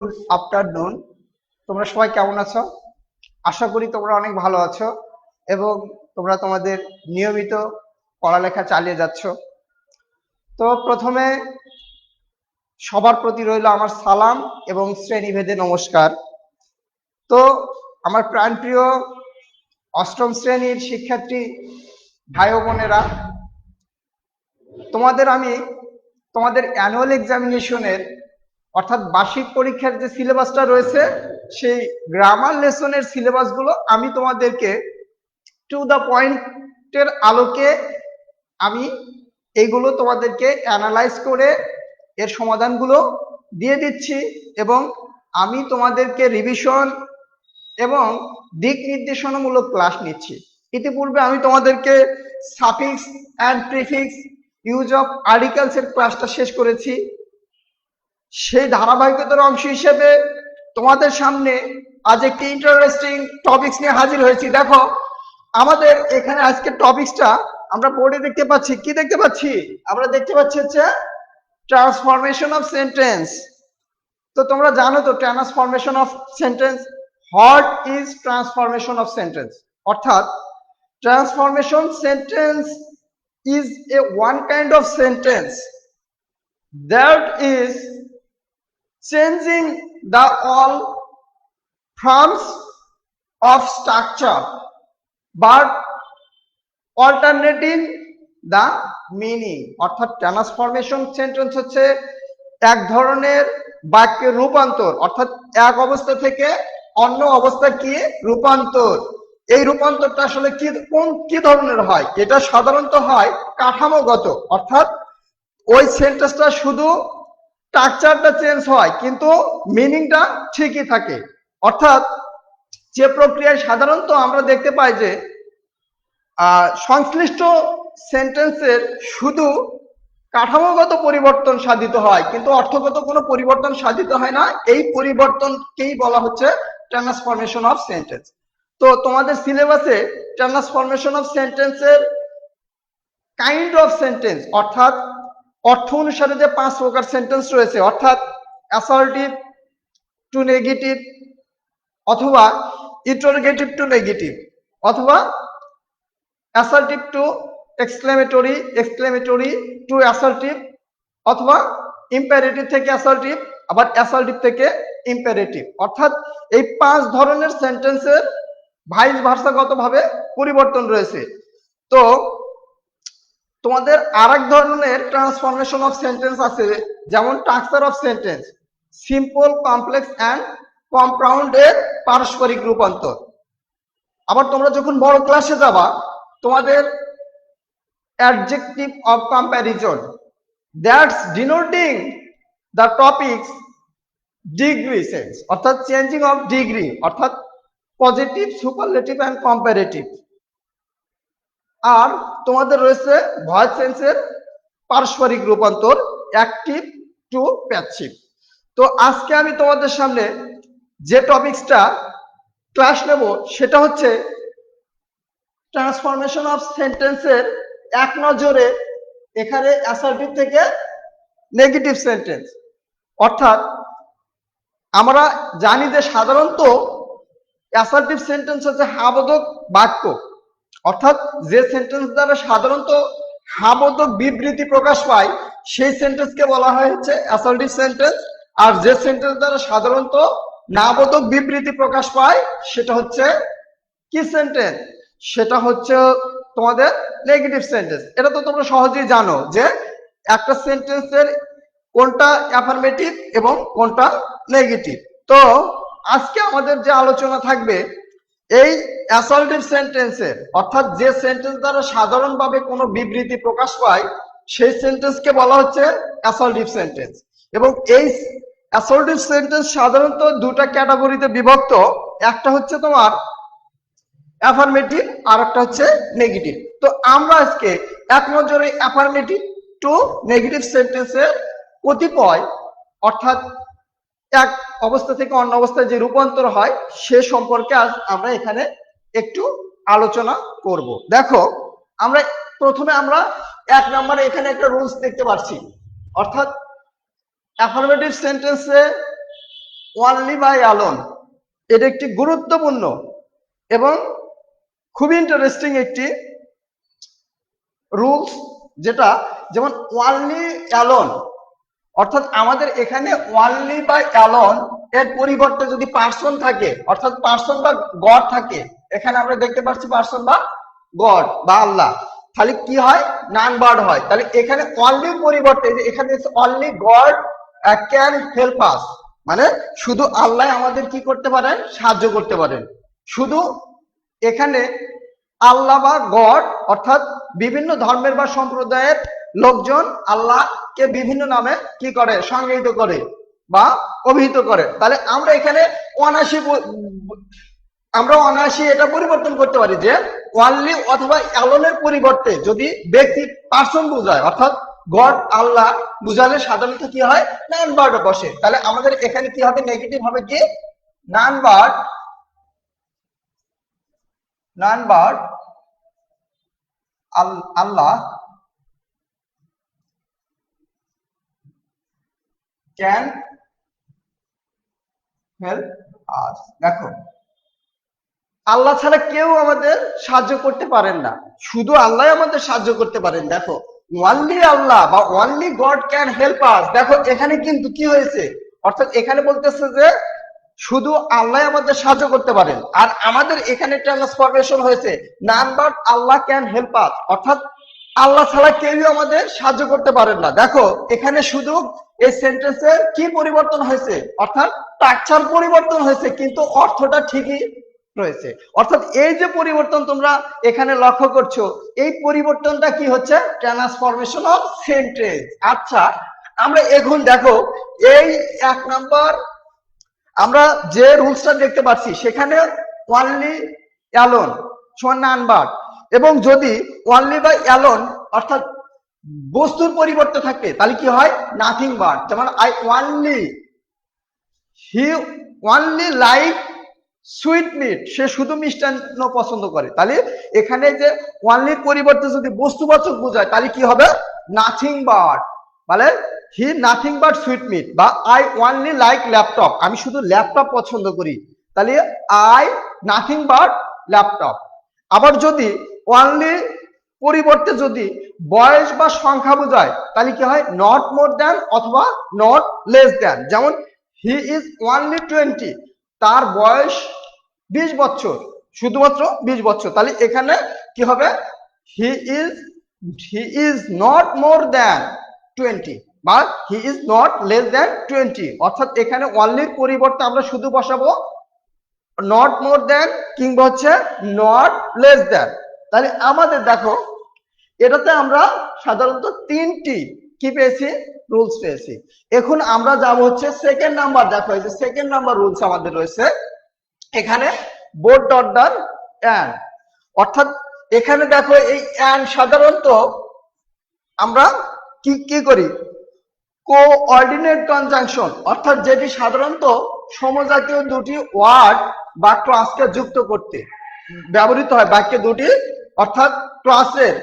Good afternoon তোমরা সবাই কেমন আছো? আশা করি তোমরা অনেক ভালো আছো এবং তোমরা তোমাদের নিয়মিত পড়ালেখা চালিয়ে যাচ্ছ। তো প্রথমে সবার প্রতি রইল আমার সালাম এবং শ্রেণীভেদে নমস্কার। তো আমার প্রাণপ্রিয় অষ্টম শ্রেণির শিক্ষার্থী ভাই বোনেরা, তোমাদের আমি তোমাদের অ্যানুয়াল এক্সামিনেশনের অর্থাৎ বার্ষিক পরীক্ষার যে সিলেবাসটা রয়েছে, সেই গ্রামার লেসনের সিলেবাসগুলো আমি তোমাদেরকে টু দ্য পয়েন্টের আলোকে আমি এইগুলো তোমাদেরকে অ্যানালাইজ করে এর সমাধানগুলো দিয়ে দিচ্ছি এবং আমি তোমাদেরকে রিভিশন এবং দিক নির্দেশনামূলক ক্লাস নিচ্ছি। ইতিপূর্বে আমি তোমাদেরকে suffix and prefix use of articles এর ক্লাসটা শেষ করেছি। সেই ধারাবাহিকতার অংশ হিসেবে তোমাদের সামনে আজ একটি ইন্টারেস্টিং টপিকস নিয়ে হাজির হয়েছি। দেখো, আমাদের এখানে আজকে টপিকসটা আমরা বোর্ডে দেখতে পাচ্ছি। কি দেখতে পাচ্ছি? আমরা দেখতে পাচ্ছি হচ্ছে ট্রান্সফরমেশন অফ সেন্টেন্স তো তোমরা জানো তো transformation of sentence what is transformation of sentence অর্থাৎ transformation sentence is a one kind of sentence that is changing the all forms of structure, but alternating the meaning, অর্থাৎ transformation sentence হচ্ছে এক ধরনের বাক্যের রূপান্তর, অর্থাৎ এক অবস্থা থেকে অন্য অবস্থা কি? রূপান্তর। এই রূপান্তরটা আসলে কি, কোন, কি ধরনের হয়? এটা সাধারণত হয় কাঠামোগত, অর্থাৎ ওই সেন্টেন্সটা শুধু স্ট্রাকচারটা চেঞ্জ হয়, কিন্তু মিনিংটা ঠিকই থাকে। অর্থাৎ যে প্রক্রিয়ায় সাধারণত আমরা দেখতে পাই যে সংশ্লিষ্ট সেন্টেন্সের শুধু কাঠামোগত পরিবর্তন সাধিত হয়, কিন্তু অর্থগত কোনো পরিবর্তন সাধিত হয় না। এই পরিবর্তনকেই বলা হচ্ছে ট্রান্সফরমেশন অফ সেন্টেন্স তো তোমাদের সিলেবাসে ট্রান্সফরমেশন অফ সেন্টেন্সের কাইন্ড অফ সেন্টেন্স অর্থাৎ অর্থ অনুসারে যে পাঁচ প্রকার সেন্টেন্স রয়েছে, অর্থাৎ অ্যাসার্টিভ টু নেগেটিভ অথবা ইন্টারোগেটিভ টু নেগেটিভ অথবা assertive to exclamatory exclamatory to assertive অথবা ইম্পারেটিভ থেকে অ্যাসার্টিভ আবার অ্যাসার্টিভ থেকে ইম্পারেটিভ অর্থাৎ এই পাঁচ ধরনের সেন্টেন্সের ভাইস ভাষাগতভাবে পরিবর্তন রয়েছে। তো তোমাদের আর এক ধরনের ট্রান্সফরমেশন অফ সেন্টেন্স আছে, যেমন transfer of sentence simple complex and compound এর পারস্পরিক রূপান্তর। আবার তোমরা যখন বড় ক্লাসে যাবা, তোমাদের adjective of comparison that's denoting the topics degree sense অর্থাৎ চেঞ্জিং অফ ডিগ্রি অর্থাৎ পজিটিভ সুপারলেটিভ অ্যান্ড কম্পারেটিভ আর তোমাদের রয়েছে ভয়েস সেন্সের পারস্পরিক রূপান্তর অ্যাক্টিভ টু প্যাসিভ তো আজকে আমি তোমাদের সামনে যে টপিকসটা ক্লাস নেব, সেটা হচ্ছে ট্রান্সফরমেশন অফ সেন্টেন্সের এক নজরে এখানে অ্যাসার্টিভ থেকে নেগেটিভ সেন্টেন্স অর্থাৎ আমরা জানি যে সাধারণত অ্যাসার্টিভ সেন্টেন্স হচ্ছে হাবোধক বাক্য। অর্থাৎ যে সেন্টেন্স দ্বারা সাধারণত হাবোধক বিবৃতি প্রকাশ পায়, সেই সেন্টেন্সকে বলা হয় হচ্ছে অ্যাসার্টিভ সেন্টেন্স আর যে সেন্টেন্স দ্বারা সাধারণত নাবোধক বিবৃতি প্রকাশ পায়, সেটা হচ্ছে কি সেন্টেন্স সেটা হচ্ছে তোমাদের নেগেটিভ সেন্টেন্স এটা তো তোমরা সহজেই জানো যে একটা সেন্টেন্সের কোনটা অ্যাফার্মেটিভ এবং কোনটা নেগেটিভ তো আজকে আমাদের যে আলোচনা থাকবে এই অ্যাসাল্টিভ সেন্টেন্সের অর্থাৎ যে সেন্টেন্স দ্বারা সাধারণভাবে কোনো বিবৃতি প্রকাশ পায়, সেই সেন্টেন্সকে বলা হচ্ছে অ্যাসাল্টিভ সেন্টেন্স এবং এই অ্যাসাল্টিভ সেন্টেন্স সাধারণত দুটা ক্যাটাগরিতে বিভক্ত, একটা হচ্ছে তোমার অ্যাফার্মেটিভ আর একটা হচ্ছে নেগেটিভ তো আমরা আজকে এক নজরে অ্যাফার্মেটিভ টু নেগেটিভ সেন্টেন্সের কতিপয় অর্থাৎ এক অবস্থা থেকে অন্য অবস্থায় যে রূপান্তর হয়, সে সম্পর্কে আজ আমরা এখানে একটু আলোচনা করব। দেখো, আমরা প্রথমে আমরা এক নম্বরে এখানে একটা রুলস দেখতে পাচ্ছি। অর্থাৎ অ্যাফার্মেটিভ সেন্টেন্সে ওয়ানলি বাই অ্যালোন এটা একটি গুরুত্বপূর্ণ এবং খুবই ইন্টারেস্টিং একটি রুলস যেটা যেমন ওয়ানলি অ্যালোন অর্থাৎ আমাদের এখানে ওয়ানলি বা অ্যালন এর পরিবর্তে যদি পার্সন থাকে, অর্থাৎ পার্সন বা গড থাকে, এখানে আমরা দেখতে পাচ্ছি পার্সন বা গড বা আল্লাহ। তাহলে কি হয়? নান বার্ড হয়। তাহলে এখানে অনলি পরিবর্তে যে এখানে only God can help us মানে শুধু আল্লাহ আমাদের কি করতে পারেন? সাহায্য করতে পারেন। শুধু এখানে আল্লাহ বা গড অর্থাৎ বিভিন্ন ধর্মের বা সম্প্রদায়ের লোকজন আল্লাহকে বিভিন্ন নামে কি করে? সংজ্ঞায়িত করে বা অভিহিত করে। তাহলে আমরা এখানে অনাশি আমরা অনায়াসী এটা পরিবর্তন করতে পারি যে ওয়ানলি অথবা অ্যালনের পরিবর্তে যদি ব্যক্তি পার্সন বোঝায়, অর্থাৎ গড আল্লাহ বুঝালে সাধারণত কি হয়? নান বার্ড বসে। তাহলে আমাদের এখানে কি হবে? নেগেটিভ হবে কি? None but none but Allah can help us দেখো, আল্লাহ ছাড়া কেউ আমাদের সাহায্য করতে পারেন না। শুধু আল্লাহ আমাদের সাহায্য করতে পারেন। দেখো ওয়ানলি আল্লাহ বা only God can help us দেখো, এখানে কিন্তু কি হয়েছে? অর্থাৎ এখানে বলতেছে যে, শুধু আল্লাহ আমাদের সাহায্য করতে পারেন। আর আমাদের এখানে ট্রান্সফরমেশন হয়েছে। None but Allah can help us অর্থাৎ আল্লাহ ছাড়া কেউ আমাদের সাহায্য করতে পারেন না। দেখো, এখানে শুধু এই সেন্টেন্সের কি পরিবর্তন হয়েছে? অর্থাৎ স্ট্রাকচার পরিবর্তন হয়েছে, কিন্তু অর্থটা ঠিকই রয়েছে। অর্থাৎ এই যে পরিবর্তন তোমরা এখানে লক্ষ্য করছ, এই পরিবর্তনটা কি হচ্ছে? ট্রান্সফরমেশন অফ সেন্টেন্স আচ্ছা আমরা এখন দেখো, এই এক নাম্বার আমরা যে রুলসটা দেখতে পাচ্ছি, সেখানে ওয়ানলি অ্যালোন সমান নানবার এবং যদি ওয়ানলি বাই অ্যালোন অর্থাৎ বস্তুর পরিবর্তে থাকে, তাহলে কি হয়? নাথিং বার্ড যেমন I only he only like sweet meat সে শুধু মিষ্টান্ন পছন্দ করে। তাহলে এখানে যে ওয়ানলির পরিবর্তে যদি বস্তুবাচক বোঝায়, তাহলে কি হবে? নাথিং বাট মানে he nothing but sweet meat বা আই ওয়ানলি লাইক ল্যাপটপ আমি শুধু ল্যাপটপ পছন্দ করি। তাহলে আই নাথিং বাট ল্যাপটপ আবার যদি ওয়ানলি পরিবর্তে যদি বয়স বা সংখ্যা বোঝায়, তাহলে কি হয়? নট মোর দ্যান অথবা নট লেস দ্যান যেমন হি ইজ ওয়ানলি টোয়েন্টি তার বয়স বিশ বছর, শুধুমাত্র বিশ বছর। তাহলে এখানে কি হবে? He is he is not more than twenty বা he is not less than twenty অর্থাৎ এখানে অনলির পরিবর্তে আমরা শুধু বসাবো নট মোর দ্যান কিংবা হচ্ছে নট লেস দ্যান তাহলে আমাদের দেখো, এটাতে আমরা সাধারণত তিনটি কি পেয়েছি? রুলস পেয়েছি। এখন আমরা যাব হচ্ছে সেকেন্ড নাম্বার দেখো এই যে সেকেন্ড নাম্বার রুলস আমাদের রয়েছে। এখানে বোর্ড অর্ডার অ্যান্ড অর্থাৎ এখানে দেখো এই অ্যান্ড সাধারণত আমরা কি কি করি? কোঅর্ডিনেট কনজাংশন অর্থাৎ যেটি সাধারণত সমজাতীয় দুটি ওয়ার্ড বা ক্লাসকে যুক্ত করতে। ব্যবহৃত হয় বাক্য দুটি, অর্থাৎ ক্লাসের,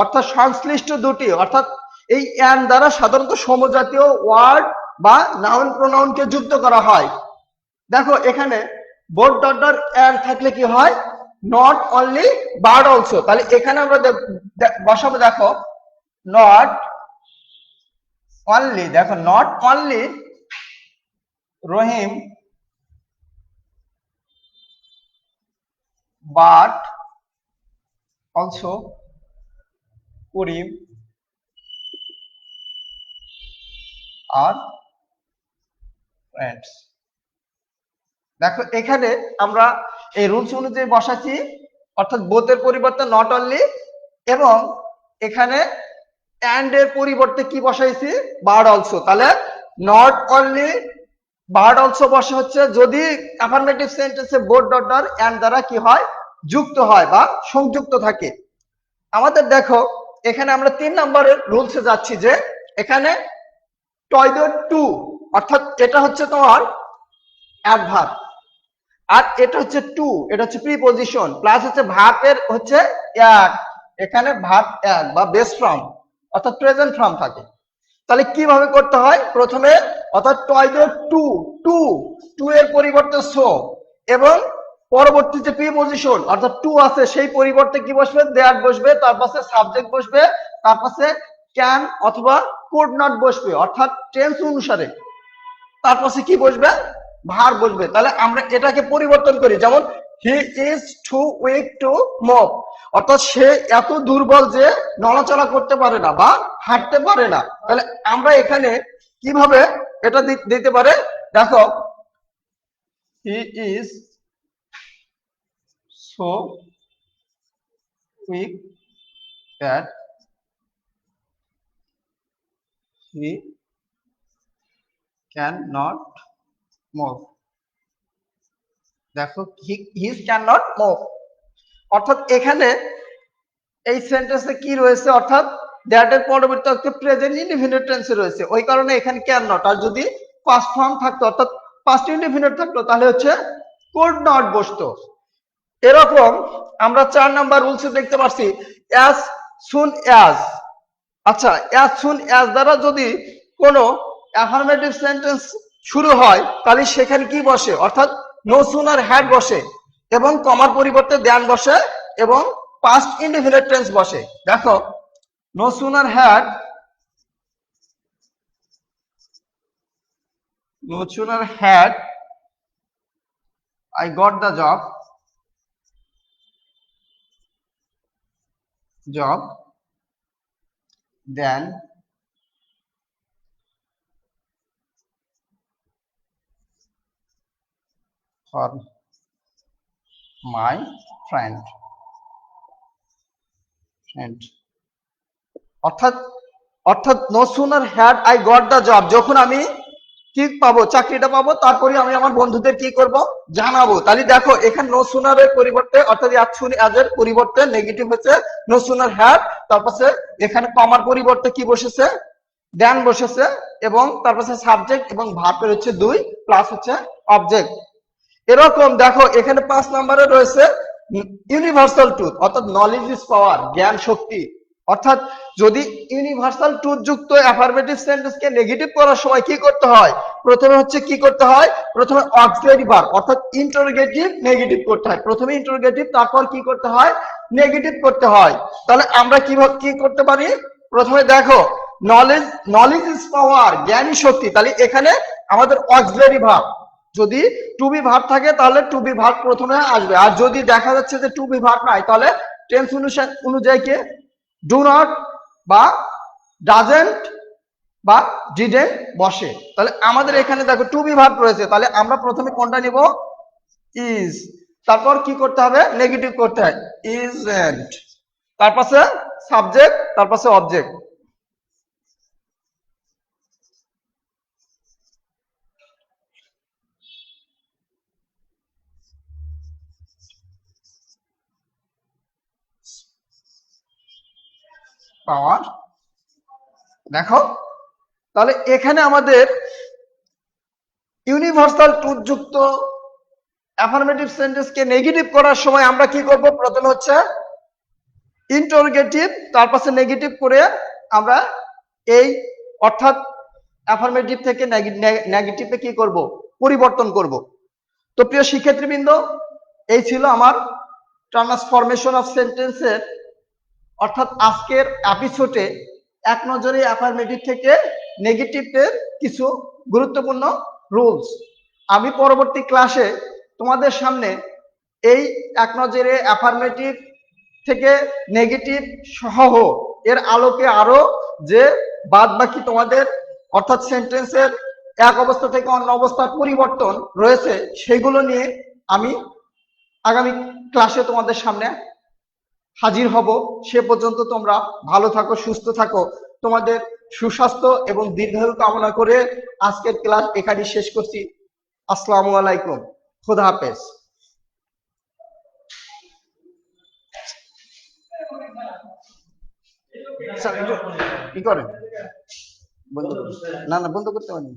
অর্থাৎ সংশ্লিষ্ট দুটি, অর্থাৎ এই অ্যান দ্বারা সাধারণত সমজাতীয় ওয়ার্ড বা নাউন প্রোনাউনকে যুক্ত করা হয়। দেখো, এখানে বোর্ড ডটার অ্যান থাকলে কি হয়? নট অনলি বার্ড অলসো তাহলে এখানে আমরা বসাবো, দেখো নট অনলি দেখো not only Rahim but also Karim R friends. দেখো, এখানে আমরা এই রুলস অনুযায়ী বসাচ্ছি, অর্থাৎ বোথের পরিবর্তে নট অনলি এবং এখানে অ্যান্ড এর পরিবর্তে কি বসাইছি? বার্ড অলসো তাহলে নট অনলি বার্ড অলসো বসে হচ্ছে, যদি অ্যাফার্মেটিভ সেন্টেন্সে বোর্ড ডটার অ্যান্ড দ্বারা কি হয়? যুক্ত হয় বা সংযুক্ত থাকে। আমাদের দেখো, এখানে আমরা তিন নম্বরের রুলসে যাচ্ছি যে, এখানে টয়দো টু অর্থাৎ এটা হচ্ছে তোমার অ্যাডভার্ব আর এটা হচ্ছে টু এটা হচ্ছে প্রিপোজিশন প্লাস হচ্ছে ভার্বের হচ্ছে এক। এখানে ভার্ব এক বা বেস ফর্ম অর্থাৎ প্রেজেন্ট ফর্ম থাকে। তাহলে কীভাবে করতে হয়? প্রথমে, অর্থাৎ টয় দিয়ে টু টু টু এর পরিবর্তে সো এবং পরবর্তী যে প্রিপোজিশন অর্থাৎ টু আছে, সেই পরিবর্তে কি বসবে? দ্যাট বসবে, তার পাশে সাবজেক্ট বসবে, তার পাশে ক্যান অথবা কুড নট বসবে, অর্থাৎ টেন্স অনুসারে। তার পাশে কি বসবে? ভার বসবে। তাহলে আমরা এটাকে পরিবর্তন করি। যেমন he is too weak to move অর্থাৎ সে এত দুর্বল যে নড়াচড়া করতে পারে না বা হাঁটতে পারে না। তাহলে আমরা এখানে কীভাবে এটা দিতে পারে? দেখো he is weak that he can not move দেখো হি ক্যান নট মুভ অর্থাৎ এখানে এই সেন্টেন্সে কি রয়েছে? অর্থাৎ দ্যাট এর পরবর্তী অর্থে প্রেজেন্ট ইনডিফিনিট টেন্সে রয়েছে। ওই কারণে এখানে ক্যান নট আর যদি পাস্ট ফর্ম থাকতো, অর্থাৎ পাস্ট ইনডিফিনিট থাকতো, তাহলে হচ্ছে কুড নট বসতো। এরকম আমরা চার নাম্বার রুলসে দেখতে পাচ্ছি অ্যাজ সুন অ্যাজ আচ্ছা অ্যাজ সুন অ্যাজ দ্বারা যদি কোনো অ্যাফার্মেটিভ সেন্টেন্স শুরু হয়, তাহলে সেখানে কি বসে? অর্থাৎ নো সুনার হ্যাড বসে এবং কমার পরিবর্তে দ্যান বসে এবং পাস্ট ইনডিফিনিট টেন্স বসে। দেখো no sooner had no sooner had I got the job job, then for my friend friend. অর্থাৎ অর্থাৎ no sooner had I got the job যখন আমি কি পাবো, চাকরিটা পাবো, তারপরে আমি আমার বন্ধুদের কি করব জানাব। তাহলে দেখো, এখানে নো সুনারের পরিবর্তে, অর্থাৎ পরিবর্তে নেগেটিভ হচ্ছে নো সুনার হ্যাড তারপরে এখানে কমার পরিবর্তে কি বসেছে? দেন বসেছে, এবং তারপরে সাবজেক্ট এবং ভার্বের হচ্ছে দুই প্লাস হচ্ছে অবজেক্ট এরকম দেখো, এখানে পাঁচ নম্বরে রয়েছে ইউনিভার্সাল ট্রুথ অর্থাৎ নলেজ ইজ পাওয়ার জ্ঞান শক্তি। অর্থাৎ যদি ইউনিভার্সাল ট্রুথ যুক্ত অ্যাফার্মেটিভ সেন্টেন্সকে নেগেটিভ করার সময় কি করতে হয়? প্রথমে হচ্ছে কি করতে হয়? প্রথমে অক্সিলারি ভার্ব অর্থাৎ ইন্টারোগেটিভ নেগেটিভ করতে হয়। প্রথমে ইন্টারোগেটিভ তারপর কি করতে হয়? নেগেটিভ করতে হয়। তাহলে আমরা কীভাবে কি করতে পারি? প্রথমে দেখো নলেজ নলেজ ইজ পাওয়ার জ্ঞানী শক্তি। তাহলে এখানে আমাদের অক্সিলারি ভার্ব যদি টু বি ভার্ব থাকে, তাহলে টু বি ভার্ব প্রথমে আসবে। আর যদি দেখা যাচ্ছে যে টু বি ভার্ব নাই, তাহলে টেন্স অনুযায়ী কে? ডু নট বা ডাজেন্ট বা ডিডেন্ট বসে। তাহলে আমাদের এখানে দেখো টু বি ভার্ব রয়েছে। তাহলে আমরা প্রথমে কোনটা নিব? ইজ তারপর কি করতে হবে? নেগেটিভ করতে হয়। ইজ এন্ড তারপরে সাবজেক্ট তারপরে অবজেক্ট পাওয়ার। দেখো। তাহলে এখানে আমাদের ইউনিভার্সাল যুক্ত অ্যাফার্মেটিভ সেন্টেন্সকে নেগেটিভ করার সময় আমরা কি করব? প্রথমে হচ্ছে ইন্টারোগেটিভ তার পাশে নেগেটিভ করে আমরা এই অর্থাৎ অ্যাফার্মেটিভ থেকে নেগেটিভে কি করব? পরিবর্তন করব। তো প্রিয় শিক্ষার্থীবৃন্দ, এই ছিল আমার ট্রান্সফরমেশন অফ সেন্টেন্সের অর্থাৎ আজকের এপিসোডে এক নজরে অ্যাফার্মেটিভ থেকে নেগেটিভের কিছু গুরুত্বপূর্ণ রুলস আমি পরবর্তী ক্লাসে তোমাদের সামনে এই এক নজরে অ্যাফার্মেটিভ থেকে নেগেটিভ সহ এর আলোকে আরও যে বাদ বাকি তোমাদের অর্থাৎ সেন্টেন্সের এক অবস্থা থেকে অন্য অবস্থার পরিবর্তন রয়েছে, সেগুলো নিয়ে আমি আগামী ক্লাসে তোমাদের সামনে হাজির হব। সে পর্যন্ত তোমরা ভালো থাকো, সুস্থ থাকো। তোমাদের সুস্বাস্থ্য এবং দীর্ঘায়ু কামনা করে আজকের ক্লাস এখানে শেষ করছি। আসসালামু আলাইকুম। খোদা হাফেজ। কি করে বন্ধ। না না, বন্ধ করতে পারেন।